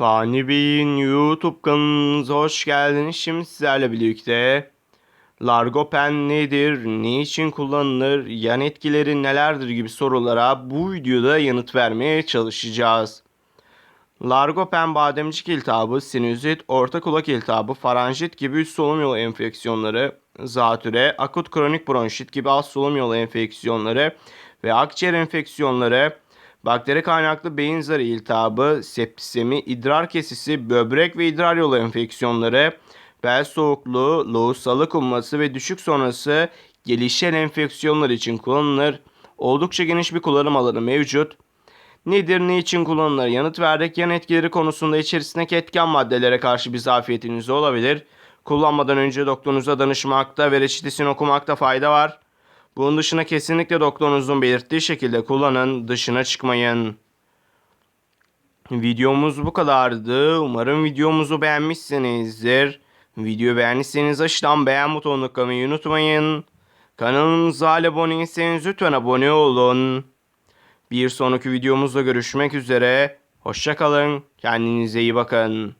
Fani Bey'in YouTube kanalınıza hoş geldiniz. Şimdi sizlerle birlikte Largopen nedir, ne için kullanılır, yan etkileri nelerdir gibi sorulara bu videoda yanıt vermeye çalışacağız. Largopen bademcik iltihabı, sinüzit, orta kulak iltihabı, faranjit gibi üst solunum yolu enfeksiyonları, zatüre, akut kronik bronşit gibi alt solunum yolu enfeksiyonları ve akciğer enfeksiyonları, bakteri kaynaklı beyin zarı iltihabı, septisemi, idrar kesisi, böbrek ve idrar yolu enfeksiyonları, bel soğukluğu, lohusalık umması ve düşük sonrası gelişen enfeksiyonlar için kullanılır. Oldukça geniş bir kullanım alanı mevcut. Nedir, ne için kullanılır? Yanıt verdik. Yan etkileri konusunda içerisindeki etken maddelere karşı bir zafiyetiniz olabilir. Kullanmadan önce doktorunuza danışmakta ve reçetesini okumakta fayda var. Bunun dışında kesinlikle doktorunuzun belirttiği şekilde kullanın, dışına çıkmayın. Videomuz bu kadardı. Umarım videomuzu beğenmişsinizdir. Videoyu beğendiyseniz aşağıdan beğen butonuna tıklamayı unutmayın. Kanalımıza abone değilseniz lütfen abone olun. Bir sonraki videomuzda görüşmek üzere. Hoşçakalın. Kendinize iyi bakın.